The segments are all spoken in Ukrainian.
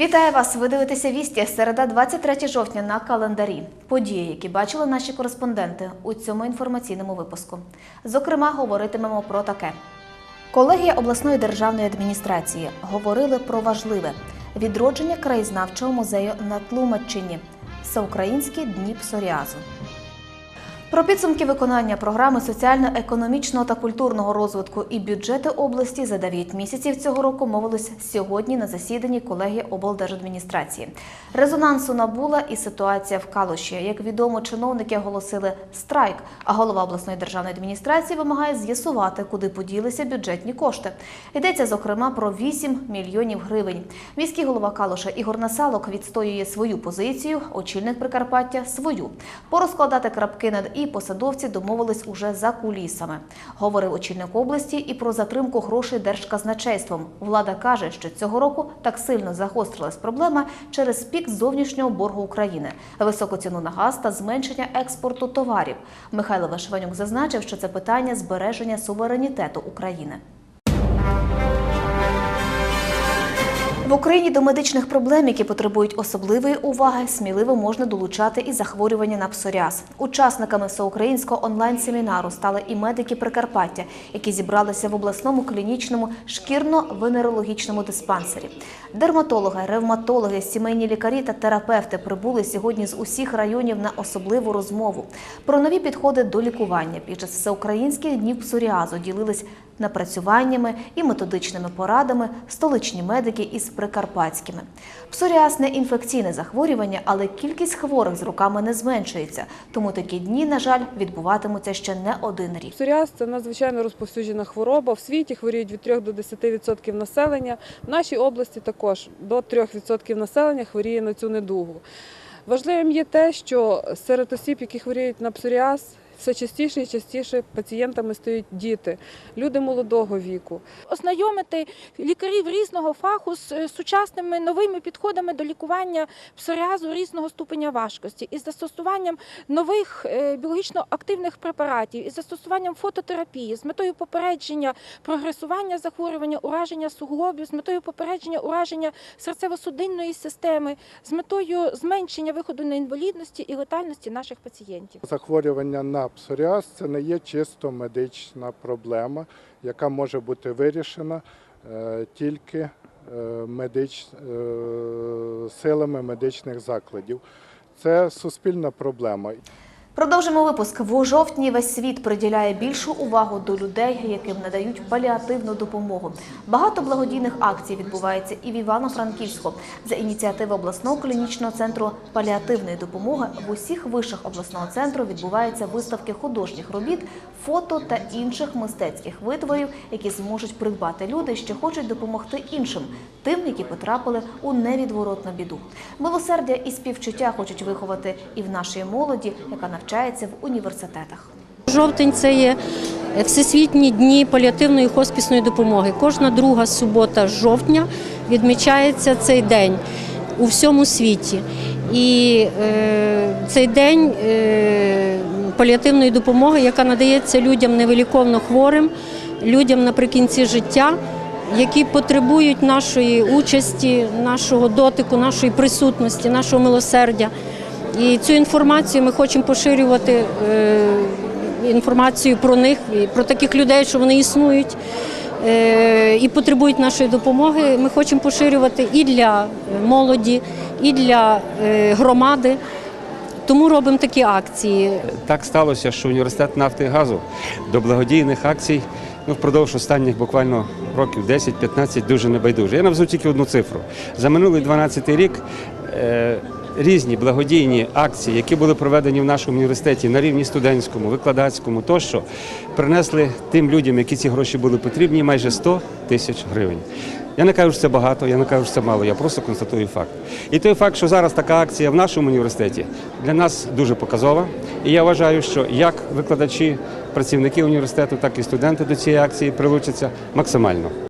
Вітаю вас! Ви дивитеся вісті середа 23 жовтня на календарі. Події, які бачили наші кореспонденти у цьому інформаційному випуску. Зокрема, говоритимемо про таке. Колегія обласної державної адміністрації говорили про важливе відродження краєзнавчого музею на Тлумаччині, всеукраїнські дні псоріазу. Про підсумки виконання програми соціально-економічного та культурного розвитку і бюджети області за 9 місяців цього року мовились сьогодні на засіданні колегії облдержадміністрації. Резонансу набула і ситуація в Калуші. Як відомо, чиновники оголосили страйк, а голова обласної державної адміністрації вимагає з'ясувати, куди поділися бюджетні кошти. Йдеться зокрема про 8 мільйонів гривень. Міський голова Калуша Ігор Насалок відстоює свою позицію, очільник Прикарпаття свою. Порозкладати крапки над і посадовці домовились уже за кулісами. Говорив очільник області і про затримку грошей держказначейством. Влада каже, що цього року так сильно загострилась проблема через пік зовнішнього боргу України, високу ціну на газ та зменшення експорту товарів. Михайло Вишванюк зазначив, що це питання збереження суверенітету України. В Україні до медичних проблем, які потребують особливої уваги, сміливо можна долучати і захворювання на псоріаз. Учасниками всеукраїнського онлайн-семінару стали і медики Прикарпаття, які зібралися в обласному клінічному шкірно-венерологічному диспансері. Дерматологи, ревматологи, сімейні лікарі та терапевти прибули сьогодні з усіх районів на особливу розмову. Про нові підходи до лікування під час всеукраїнських днів псоріазу ділились напрацюваннями і методичними порадами столичні медики із прикарпатськими. Псоріаз не інфекційне захворювання, але кількість хворих з роками не зменшується. Тому такі дні, на жаль, відбуватимуться ще не один рік. Псоріаз – це надзвичайно розповсюджена хвороба. В світі хворіють від 3 до 10% населення. В нашій області також до 3% населення хворіє на цю недугу. Важливим є те, що серед осіб, які хворіють на псоріаз, все частіше і частіше пацієнтами стають діти, люди молодого віку. ознайомити лікарів різного фаху з е, сучасними новими підходами до лікування псоріазу різного ступеня важкості із застосуванням нових е, біологічно активних препаратів, із застосуванням фототерапії, з метою попередження прогресування захворювання, ураження суглобів, з метою попередження ураження серцево-судинної системи, з метою зменшення виходу на інвалідності і летальності наших пацієнтів. Захворювання на псоріаз це не є чисто медична проблема, яка може бути вирішена е, тільки е, медич, е, силами медичних закладів. Це суспільна проблема. Продовжимо випуск. В жовтні весь світ приділяє більшу увагу до людей, яким надають паліативну допомогу. Багато благодійних акцій відбувається і в Івано-Франківську. За ініціативи обласного клінічного центру паліативної допомоги в усіх вишах обласного центру відбуваються виставки художніх робіт, фото та інших мистецьких витворів, які зможуть придбати люди, що хочуть допомогти іншим, тим, які потрапили у невідворотну біду. Милосердя і співчуття хочуть виховати і в нашій молоді, яка навчається в університетах. Жовтень це є всесвітні дні паліативної хоспісної допомоги. Кожна друга субота жовтня відмічається цей день у всьому світі. І е, цей день е, паліативної допомоги, яка надається людям невиліковно хворим, людям наприкінці життя, які потребують нашої участі, нашого дотику, нашої присутності, нашого милосердя. І цю інформацію ми хочемо поширювати е, інформацію про них, про таких людей, що вони існують е, і потребують нашої допомоги. Ми хочемо поширювати і для молоді, і для е, громади. Тому робимо такі акції. Так сталося, що університет нафти і газу до благодійних акцій ну, впродовж останніх буквально років 10-15 дуже небайдуже. Я навзу тільки одну цифру. За минулий 12 рік е, різні благодійні акції, які були проведені в нашому університеті на рівні студентському, викладацькому тощо, принесли тим людям, які ці гроші були потрібні, майже 100 тисяч гривень. Я не кажу, що це багато, я не кажу, що це мало, я просто констатую факт. І той факт, що зараз така акція в нашому університеті, для нас дуже показова. І я вважаю, що як викладачі, працівники університету, так і студенти до цієї акції прилучаться максимально.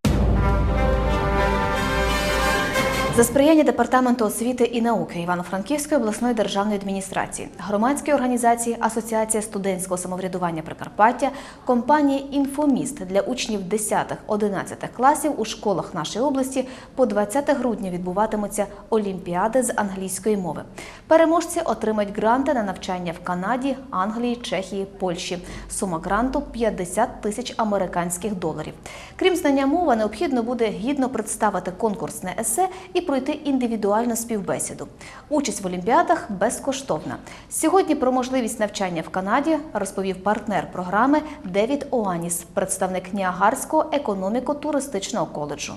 За сприяння департаменту освіти і науки Івано-Франківської обласної державної адміністрації, громадської організації Асоціація студентського самоврядування Прикарпаття, компанії Інфоміст для учнів 10-11 класів у школах нашої області по 20 грудня відбуватимуться олімпіади з англійської мови. Переможці отримають гранти на навчання в Канаді, Англії, Чехії, Польщі. Сума гранту 50 тисяч американських доларів. Крім знання мови, необхідно буде гідно представити конкурсне есе і пройти індивідуальну співбесіду. Участь в олімпіадах безкоштовна. Сьогодні про можливість навчання в Канаді розповів партнер програми Девід Оаніс, представник Ніагарського економіко-туристичного коледжу.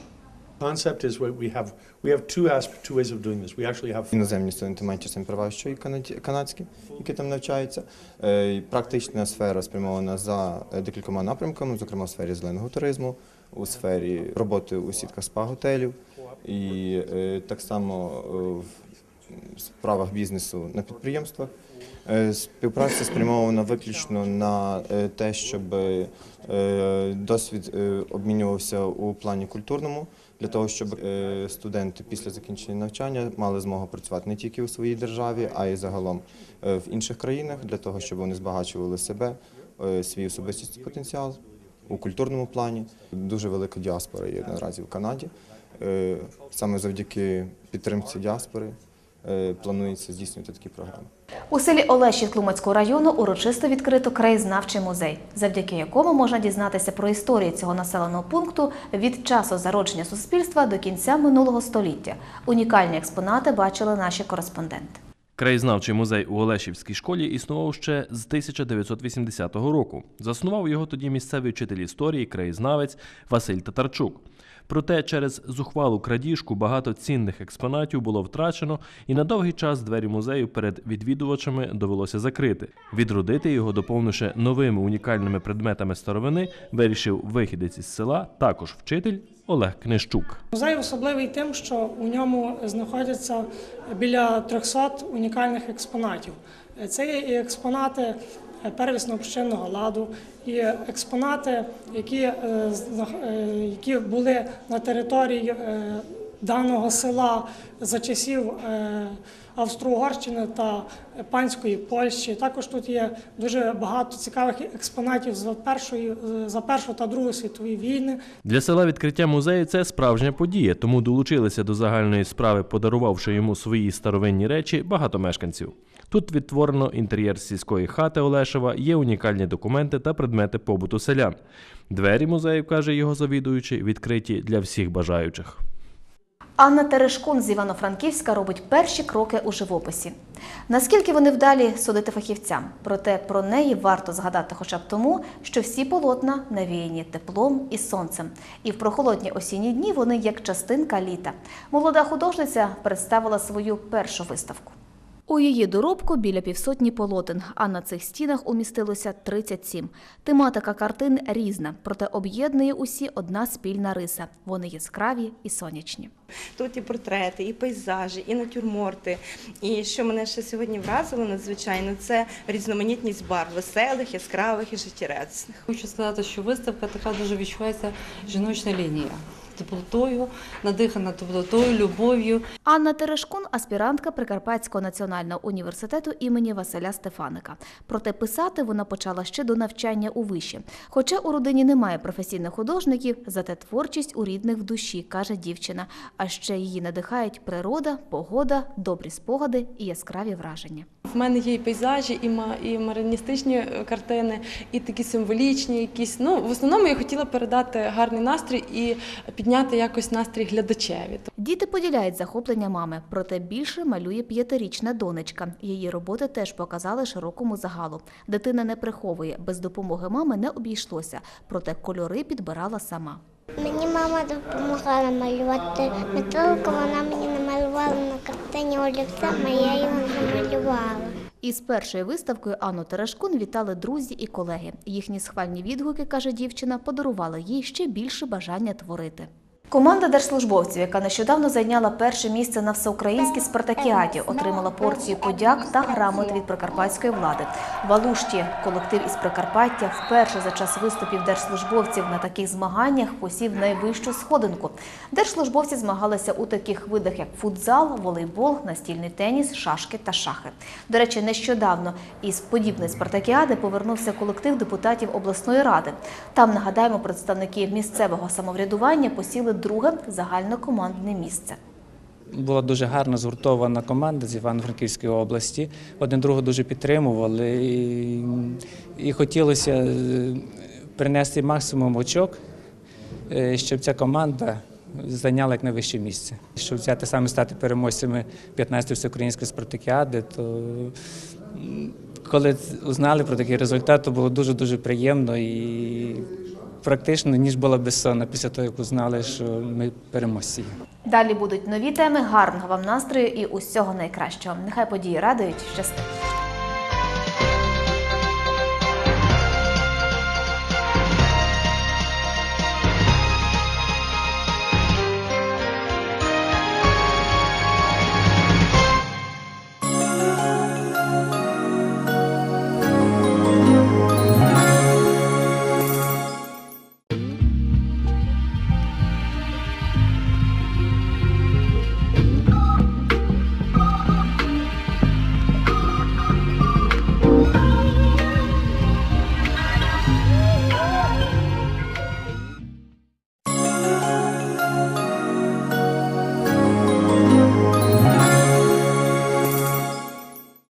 concept is what we have we have two asp- two ways of doing this. We actually have Іноземні студенти мають самі права, що і канадські, які там навчаються. Е, Практична сфера спрямована за е, декількома напрямками, зокрема у сфері зеленого туризму, у сфері роботи у сітках спа-готелів і е, так само е, в справах бізнесу на підприємствах. Е, Співпраця спрямована виключно на те, щоб досвід обмінювався у плані культурному, для того, щоб студенти після закінчення навчання мали змогу працювати не тільки у своїй державі, а й загалом в інших країнах, для того, щоб вони збагачували себе, свій особистісний потенціал у культурному плані. Дуже велика діаспора є наразі в Канаді. Е, Саме завдяки підтримці діаспори е, планується здійснювати такі програми. У селі Олешів Тлумацького району урочисто відкрито краєзнавчий музей, завдяки якому можна дізнатися про історію цього населеного пункту від часу зародження суспільства до кінця минулого століття. Унікальні експонати бачили наші кореспонденти. Краєзнавчий музей у Олешівській школі існував ще з 1980 року. Заснував його тоді місцевий вчитель історії, краєзнавець Василь Татарчук. Проте через зухвалу крадіжку багато цінних експонатів було втрачено, і на довгий час двері музею перед відвідувачами довелося закрити. Відродити його, доповнивши новими унікальними предметами старовини, вирішив вихідець із села, також вчитель Олег Книщук. Музей особливий тим, що у ньому знаходяться біля 300 унікальних експонатів. Це є і експонати первісно-общинного ладу, і експонати, які, е, е, які були на території е, даного села за часів е, Австро-Угорщини та панської Польщі. Також тут є дуже багато цікавих експонатів за першої за першу та другу світові війни. Для села відкриття музею це справжня подія, тому долучилися до загальної справи, подарувавши йому свої старовинні речі багато мешканців. Тут відтворено інтер'єр сільської хати Олешева, є унікальні документи та предмети побуту селян. Двері музею, каже його завідуючий, відкриті для всіх бажаючих. Анна Терешкун з Івано-Франківська робить перші кроки у живописі. Наскільки вони вдалі судити фахівцям, проте про неї варто згадати хоча б тому, що всі полотна навіяні теплом і сонцем. І в прохолодні осінні дні вони як частинка літа. Молода художниця представила свою першу виставку. У її доробку біля півсотні полотен, а на цих стінах умістилося 37. Тематика картин різна, проте об'єднує усі одна спільна риса. Вони яскраві і сонячні. Тут і портрети, і пейзажі, і натюрморти. І що мене ще сьогодні вразило надзвичайно, це різноманітність барв веселих, яскравих і життєрадісних. Хочу сказати, що виставка така дуже відчувається жіночна лінія. Теплотою, надихана теплотою, любов'ю. Анна Терешкун – аспірантка Прикарпатського національного університету імені Василя Стефаника. Проте писати вона почала ще до навчання у виші. Хоча у родині немає професійних художників, зате творчість у рідних в душі, каже дівчина. А ще її надихають природа, погода, добрі спогади і яскраві враження. В мене є і пейзажі, і мариністичні е, картини, і такі символічні, якісь. Ну, в основному я хотіла передати гарний настрій і підняти якось настрій глядачеві. Діти поділяють захоплення мами, проте більше малює п'ятирічна донечка. Її роботи теж показали широкому загалу. Дитина не приховує, без допомоги мами не обійшлося, проте кольори підбирала сама. Мені мама допомагала малювати метелика, вона мені намалювала на картині олівцем, а я його намалювала. Із першою виставкою Анну Терешкун вітали друзі і колеги. Їхні схвальні відгуки, каже дівчина, подарували їй ще більше бажання творити. Команда держслужбовців, яка нещодавно зайняла перше місце на всеукраїнській спартакіаді, отримала порцію подяк та грамот від прикарпатської влади. В Алушті колектив із Прикарпаття вперше за час виступів держслужбовців на таких змаганнях посів найвищу сходинку. Держслужбовці змагалися у таких видах, як футзал, волейбол, настільний теніс, шашки та шахи. До речі, нещодавно із подібної спартакіади повернувся колектив депутатів обласної ради. Там нагадаємо, представники місцевого самоврядування посіли друге загальнокомандне місце. Була дуже гарна згуртована команда з Івано-Франківської області. Один другого дуже підтримували. І, і хотілося е, принести максимум очок, е, щоб ця команда зайняла як найвище місце. Щоб взяти саме стати переможцями 15-ї всеукраїнської спартакіади, то коли узнали про такий результат, то було дуже-дуже приємно і практично ніж була безсонна після того, як узнали, що ми переможці. Далі будуть нові теми. Гарного вам настрою і усього найкращого. Нехай події радують. Щасти!